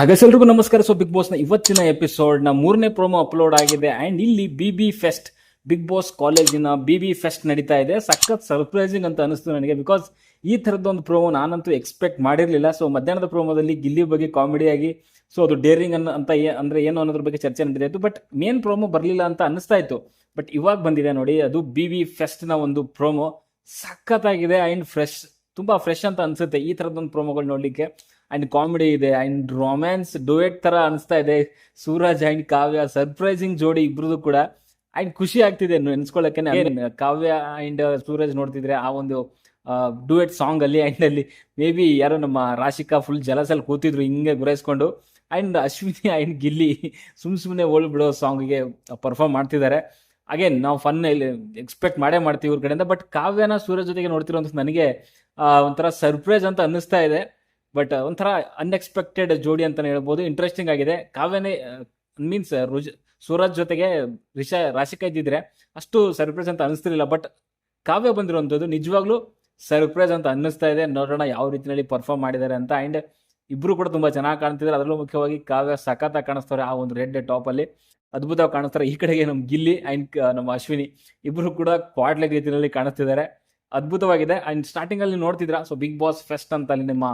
ಹಾಗೆಲ್ರಿಗೂ ನಮಸ್ಕಾರ. So big ಬಾಸ್ನ ಇವತ್ತಿನ ಎಪಿಸೋಡ್ನ ಮೂರನೇ ಪ್ರೋಮೋ ಅಪ್ಲೋಡ್ ಆಗಿದೆ. ಅಂಡ್ ಇಲ್ಲಿ B B fest Bigg Boss ಕಾಲೇಜಿನ ಬಿ ಬಿ ಫೆಸ್ಟ್ ನಡೀತಾ ಇದೆ. ಸಖತ್ ಸರ್ಪ್ರೈಸಿಂಗ್ ಅಂತ ಅನಿಸ್ತು ನನಗೆ ಬಿಕಾಸ್ ಈ ಥರದ್ದೊಂದು ಪ್ರೋಮೋ ನಾನಂತೂ ಎಕ್ಸ್ಪೆಕ್ಟ್ ಮಾಡಿರಲಿಲ್ಲ. ಸೊ ಮಧ್ಯಾಹ್ನದ ಪ್ರೋಮೋದಲ್ಲಿ ಗಿಲ್ಲಿ ಬಗ್ಗೆ ಕಾಮಿಡಿಯಾಗಿ ಸೊ ಅದು ಡೇರಿಂಗ್ ಅನ್ನ ಅಂತ ಅಂದ್ರೆ ಏನು ಅನ್ನೋದ್ರ ಬಗ್ಗೆ ಚರ್ಚೆ ನಡೆದಿತ್ತು ಬಟ್ ಮೇನ್ ಪ್ರೋಮೋ ಬರಲಿಲ್ಲ ಅಂತ ಅನಿಸ್ತಾ ಇತ್ತು. ಬಟ್ ಇವಾಗ ಬಂದಿದೆ ನೋಡಿ, ಅದು ಬಿ ಬಿ ಫೆಸ್ಟ್ನ ಒಂದು ಪ್ರೋಮೋ ಸಖತ್ತಾಗಿದೆ ಅಂಡ್ ಫ್ರೆಶ್ ತುಂಬಾ ಫ್ರೆಶ್ ಅಂತ ಅನ್ಸುತ್ತೆ ಈ ಥರದ್ದೊಂದು ಪ್ರೋಮೋಗಳು ನೋಡ್ಲಿಕ್ಕೆ. ಅಂಡ್ ಕಾಮಿಡಿ ಇದೆ ಅಂಡ್ ರೊಮ್ಯಾನ್ಸ್ ಡುಯೆಟ್ ತರ ಅನಿಸ್ತಾ ಇದೆ. ಸೂರಜ್ ಅಂಡ್ ಕಾವ್ಯ ಸರ್ಪ್ರೈಸಿಂಗ್ ಜೋಡಿ ಇಬ್ರದ್ದು ಕೂಡ. ಅಂಡ್ ಖುಷಿ ಆಗ್ತಿದೆ ನೆನ್ಸ್ಕೊಳ್ಳಕ್ಕೆ ಕಾವ್ಯ ಅಂಡ್ ಸೂರಜ್ ನೋಡ್ತಿದ್ರೆ ಆ ಒಂದು ಡುಯೆಟ್ ಸಾಂಗ್ ಅಲ್ಲಿ ಅಂಡ್ ಅಲ್ಲಿ ಮೇ ಬಿ ಯಾರೋ ನಮ್ಮ ರಾಶಿಕಾ ಫುಲ್ ಜಲಸಲ್ಲಿ ಕೂತಿದ್ರು, ಹಿಂಗೆ ಗುರೈಸ್ಕೊಂಡು ಅಂಡ್ ಅಶ್ವಿನಿ ಅಂಡ್ ಗಿಲ್ಲಿ ಸುಮ್ ಸುಮ್ಮನೆ ಓಲ್ ಬಿಡೋ ಸಾಂಗ್ಗೆ ಪರ್ಫಾರ್ಮ್ ಮಾಡ್ತಿದ್ದಾರೆ. ಅಗೇನ್ ನಾವು ಫನ್ ಇಲ್ಲಿ ಎಕ್ಸ್ಪೆಕ್ಟ್ ಮಾಡೇ ಮಾಡ್ತೀವಿ ಇವ್ರ ಕಡೆಯಿಂದ ಬಟ್ ಕಾವ್ಯನ ಸೂರ್ಯ ಜೊತೆಗೆ ನೋಡ್ತಿರೋ ನನಗೆ ಒಂಥರ ಸರ್ಪ್ರೈಸ್ ಅಂತ ಅನ್ನಿಸ್ತಾ ಇದೆ. ಬಟ್ ಒಂಥರ ಅನ್ಎಕ್ಸ್ಪೆಕ್ಟೆಡ್ ಜೋಡಿ ಅಂತಲೇ ಹೇಳ್ಬೋದು. ಇಂಟ್ರೆಸ್ಟಿಂಗ್ ಆಗಿದೆ. ಕಾವ್ಯನೇ ಮೀನ್ಸ್ ರುಜ್, ಸೂರಜ್ ಜೊತೆಗೆ ರಿಷ, ರಾಶಿಕ ಇದ್ದಿದ್ರೆ ಅಷ್ಟು ಸರ್ಪ್ರೈಸ್ ಅಂತ ಅನಿಸ್ತಿರ್ಲಿಲ್ಲ ಬಟ್ ಕಾವ್ಯ ಬಂದಿರುವಂಥದ್ದು ನಿಜವಾಗ್ಲೂ ಸರ್ಪ್ರೈಸ್ ಅಂತ ಅನ್ನಿಸ್ತಾ ಇದೆ. ನೋಡೋಣ ಯಾವ ರೀತಿಯಲ್ಲಿ ಪರ್ಫಾರ್ಮ್ ಮಾಡಿದ್ದಾರೆ ಅಂತ. ಅಂಡ್ ಇಬ್ರು ಕೂಡ ತುಂಬಾ ಚೆನ್ನಾಗಿ ಕಾಣ್ತಿದ್ದಾರೆ ಅದರಲ್ಲೂ ಮುಖ್ಯವಾಗಿ ಕಾವ್ಯ ಸಖತ್ತಾಗಿ ಕಾಣಿಸ್ತಾರೆ. ಆ ಒಂದು ರೆಡ್ ಟಾಪ್ ಅಲ್ಲಿ ಅದ್ಭುತವಾಗಿ ಕಾಣಿಸ್ತಾರೆ. ಈ ಕಡೆಗೆ ನಮ್ಮ ಗಿಲ್ಲಿ ಅಂಡ್ ನಮ್ಮ ಅಶ್ವಿನಿ ಇಬ್ರು ಕೂಡ ಕ್ವಾಡ್ಲೆಗ್ ರೀತಿಯಲ್ಲಿ ಕಾಣಿಸ್ತಿದ್ದಾರೆ ಅದ್ಭುತವಾಗಿದೆ. ಅಂಡ್ ಸ್ಟಾರ್ಟಿಂಗ್ ಅಲ್ಲಿ ನೋಡ್ತಿದ್ರ? ಸೊ ಬಿಗ್ ಬಾಸ್ ಫೆಸ್ಟ್ ಅಂತ ಅಲ್ಲಿ ನಿಮ್ಮ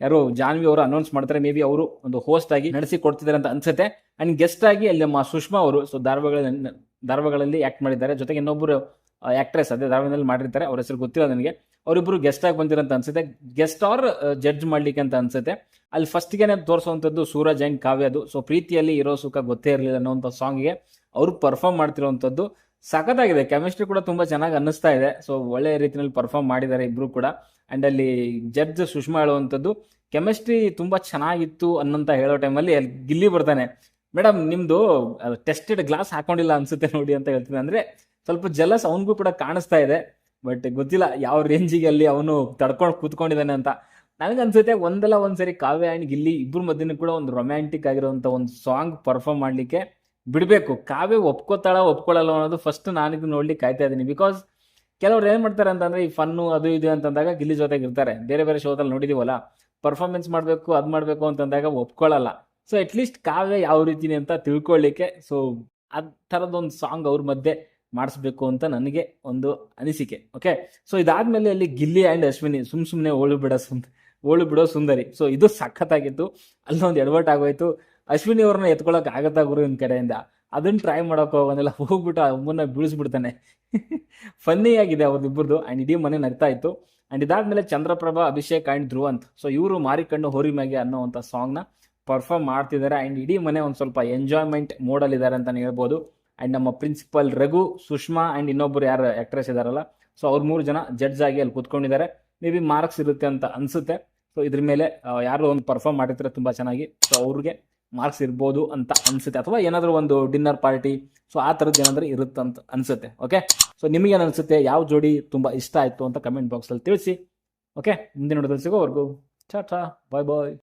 ಯಾರು ಜಾನ್ವಿ ಅವರು ಅನೌನ್ಸ್ ಮಾಡ್ತಾರೆ. ಮೇ ಬಿ ಅವರು ಒಂದು ಹೋಸ್ಟ್ ಆಗಿ ನಡೆಸಿ ಕೊಡ್ತಿದ್ದಾರೆ ಅಂತ ಅನ್ಸುತ್ತೆ. ಅಂಡ್ ಗೆಸ್ಟ್ ಆಗಿ ಅಲ್ಲಿ ನಮ್ಮ ಸುಷ್ಮಾ ಅವರು ಸೊ ಧಾರವಾಡಗಳಲ್ಲಿ ಧಾರವಾಡಗಳಲ್ಲಿ ಆಕ್ಟ್ ಮಾಡಿದ್ದಾರೆ. ಜೊತೆಗೆ ಇನ್ನೊಬ್ಬರು ಆಕ್ಟ್ರೆಸ್ ಅದೇ ಧಾರವಾಡದಲ್ಲಿ ಮಾಡಿರ್ತಾರೆ. ಅವ್ರ ಹೆಸರು ಗೊತ್ತಿಲ್ಲ ನನಗೆ. ಅವರಿಬ್ಬರು ಗೆಸ್ಟ್ ಆಗಿ ಬಂದಿರಂತ ಅನ್ಸುತ್ತೆ. ಗೆಸ್ಟ್ ಆರ್ ಜಡ್ಜ್ ಮಾಡ್ಲಿಕ್ಕೆ ಅಂತ ಅನ್ಸುತ್ತೆ. ಅಲ್ಲಿ ಗೆನೆ ತೋರಿಸುವಂತದ್ದು ಸೂರಜ್ ಅಂಡ್ ಕಾವ್ಯದು ಸೊ ಪ್ರೀತಿಯಲ್ಲಿ ಇರೋ ಸುಖ ಗೊತ್ತೇ ಇರಲಿಲ್ಲ ಅನ್ನೋಂಥ ಸಾಂಗ್ಗೆ ಅವರು ಪರ್ಫಾರ್ಮ್ ಮಾಡ್ತಿರೋವಂಥದ್ದು ಸಖತ್ತಾಗಿದೆ. ಕೆಮಿಸ್ಟ್ರಿ ಕೂಡ ತುಂಬಾ ಚೆನ್ನಾಗಿ ಅನ್ನಿಸ್ತಾ ಇದೆ. ಸೊ ಒಳ್ಳೆ ರೀತಿಯಲ್ಲಿ ಪರ್ಫಾರ್ಮ್ ಮಾಡಿದ್ದಾರೆ ಇಬ್ರು ಕೂಡ. ಅಂಡ್ ಅಲ್ಲಿ ಜಡ್ಜ್ ಸುಷ್ಮಾ ಹೇಳುವಂಥದ್ದು ಕೆಮಿಸ್ಟ್ರಿ ತುಂಬಾ ಚೆನ್ನಾಗಿತ್ತು ಅನ್ನಂತ ಹೇಳೋ ಟೈಮಲ್ಲಿ ಅಲ್ಲಿ ಗಿಲ್ಲಿ ಬರ್ತಾನೆ. ಮೇಡಮ್ ನಿಮ್ಮದು ಟೆಸ್ಟೆಡ್ ಗ್ಲಾಸ್ ಹಾಕೊಂಡಿಲ್ಲ ಅನ್ಸುತ್ತೆ ನೋಡಿ ಅಂತ ಹೇಳ್ತೀನಿ. ಅಂದರೆ ಸ್ವಲ್ಪ ಜಲಸ್ ಅವನಿಗೂ ಕೂಡ ಕಾಣಿಸ್ತಾ ಇದೆ. ಬಟ್ ಗೊತ್ತಿಲ್ಲ, ಯಾವ ರೇಂಜಿಗೆ ಅಲ್ಲಿ ಅವನು ತಡ್ಕೊಂಡು ಕೂತ್ಕೊಂಡಿದ್ದಾನೆ ಅಂತ. ನನಗೆ ಅನ್ಸುತ್ತೆ ಒಂದಲ್ಲ ಒಂದ್ಸರಿ ಕಾವ್ಯ ಆ್ಯಂಡ್ ಗಿಲ್ಲಿ ಇಬ್ಬರ ಮಧ್ಯನೂ ಕೂಡ ಒಂದು ರೊಮ್ಯಾಂಟಿಕ್ ಆಗಿರುವಂತ ಒಂದು ಸಾಂಗ್ ಪರ್ಫಾರ್ಮ್ ಮಾಡ್ಲಿಕ್ಕೆ ಬಿಡಬೇಕು. ಕಾವ್ಯ ಒಪ್ಕೋತಾಳ ಒಪ್ಕೊಳ್ಳಲ್ಲ ಅನ್ನೋದು ಫಸ್ಟ್ ನಾನಿದು ನೋಡ್ಲಿಕ್ಕೆ ಕಾಯ್ತಾ ಇದ್ದೀನಿ. ಬಿಕಾಸ್ ಕೆಲವ್ರು ಏನು ಮಾಡ್ತಾರೆ ಅಂತಂದ್ರೆ, ಈ ಫನ್ನು ಅದು ಇದು ಅಂತಂದಾಗ ಗಿಲ್ಲಿ ಜೊತೆಗೆ ಇರ್ತಾರೆ. ಬೇರೆ ಬೇರೆ ಶೋದಲ್ಲಿ ನೋಡಿದೀವಲ್ಲ ಪರ್ಫಾರ್ಮೆನ್ಸ್ ಮಾಡಬೇಕು, ಅದು ಮಾಡಬೇಕು ಅಂತಂದಾಗ ಒಪ್ಕೊಳ್ಳಲ್ಲ ಸೊ ಅಟ್ಲೀಸ್ಟ್ ಕಾವ್ಯ ಯಾವ ರೀತಿ ಅಂತ ತಿಳ್ಕೊಳ್ಳಿಕ್ಕೆ ಸೊ ಆ ಥರದೊಂದು ಸಾಂಗ್ ಅವ್ರ ಮಧ್ಯೆ ಮಾಡಿಸ್ಬೇಕು ಅಂತ ನನಗೆ ಒಂದು ಅನಿಸಿಕೆ ಓಕೆ ಸೊ ಇದಾದ್ಮೇಲೆ ಅಲ್ಲಿ ಗಿಲ್ಲಿ ಆ್ಯಂಡ್ ಅಶ್ವಿನಿ ಸುಮ್ ಸುಮ್ಮನೆ ಓಳು ಬಿಡಸ್ ಸುಂದ ಓಳು ಬಿಡೋ ಸುಂದರಿ. ಸೊ ಇದು ಸಖತ್ತಾಗಿತ್ತು. ಅಲ್ಲೊಂದು ಎಡವಟ್ ಆಗೋಯ್ತು. ಅಶ್ವಿನಿ ಅವ್ರನ್ನ ಎತ್ಕೊಳಕ್ ಆಗತ್ತಾ ಗುರು ಇನ್ ಕಡೆಯಿಂದ? ಅದನ್ನ ಟ್ರೈ ಮಾಡೋಕೆ ಹೋಗೋದಿಲ್ಲ. ಹೋಗ್ಬಿಟ್ಟು ಅಮ್ಮನ್ನ ಬೀಳಿಸ್ಬಿಡ್ತಾನೆ. ಫನ್ನಿ ಆಗಿದೆ ಅವ್ರದ್ದಿಬ್ಬರದು ಆ್ಯಂಡ್ ಇಡೀ ಮನೆ ನಗ್ತಾ ಇತ್ತು. ಆ್ಯಂಡ್ ಇದಾದ್ಮೇಲೆ ಚಂದ್ರಪ್ರಭಾ, ಅಭಿಷೇಕ್ ಆ್ಯಂಡ್ ಧ್ರುವ್ ಅಂತ. ಸೊ ಇವರು ಮಾರಿಕಣ್ಣು ಹೋರಿಮ್ಯಾಗೆ ಅನ್ನೋವಂಥ ಸಾಂಗ್ನ ಪರ್ಫಾರ್ಮ್ ಮಾಡ್ತಿದ್ದಾರೆ. ಆ್ಯಂಡ್ ಇಡೀ ಮನೆ ಒಂದು ಸ್ವಲ್ಪ ಎಂಜಾಯ್ಮೆಂಟ್ ಮೋಡಲ್ಲಿದ್ದಾರೆ ಅಂತಲೇ ಹೇಳ್ಬೋದು. ಆ್ಯಂಡ್ ನಮ್ಮ ಪ್ರಿನ್ಸಿಪಲ್ ರಘು, ಸುಷ್ಮಾ ಆ್ಯಂಡ್ ಇನ್ನೊಬ್ಬರು ಯಾರು ಆ್ಯಕ್ಟ್ರೆಸ್ ಇದ್ದಾರಲ್ಲ ಸೊ ಅವ್ರು ಮೂರು ಜನ ಜಡ್ಜ್ ಆಗಿ ಅಲ್ಲಿ ಕೂತ್ಕೊಂಡಿದ್ದಾರೆ. ಮೇ ಬಿ ಮಾರ್ಕ್ಸ್ ಇರುತ್ತೆ ಅಂತ ಅನ್ಸುತ್ತೆ. ಸೊ ಇದ್ರ ಮೇಲೆ ಯಾರು ಒಂದು ಪರ್ಫಾರ್ಮ್ ಮಾಡಿರ್ತಾರೆ ತುಂಬಾ ಚೆನ್ನಾಗಿ. ಸೊ ಅವ್ರಿಗೆ ಮಾರ್ಕ್ಸ್ ಇರ್ಬೋದು ಅಂತ ಅನ್ಸುತ್ತೆ. ಅಥವಾ ಏನಾದರೂ ಒಂದು ಡಿನ್ನರ್ ಪಾರ್ಟಿ ಸೊ ಆ ಥರದ್ದು ಏನಾದರೂ ಇರುತ್ತೆ ಅಂತ ಅನ್ಸುತ್ತೆ ಓಕೆ ಸೊ ನಿಮಗೇನು ಅನ್ಸುತ್ತೆ? ಯಾವ ಜೋಡಿ ತುಂಬಾ ಇಷ್ಟ ಆಯ್ತು ಅಂತ ಕಮೆಂಟ್ ಬಾಕ್ಸಲ್ಲಿ ತಿಳಿಸಿ. ಓಕೆ ಮುಂದಿನ ನೋಡೋದಲ್ಲಿ ಸಿಗೋವರೆಗೂ. ಚಾ ಬಾಯ್ ಬಾಯ್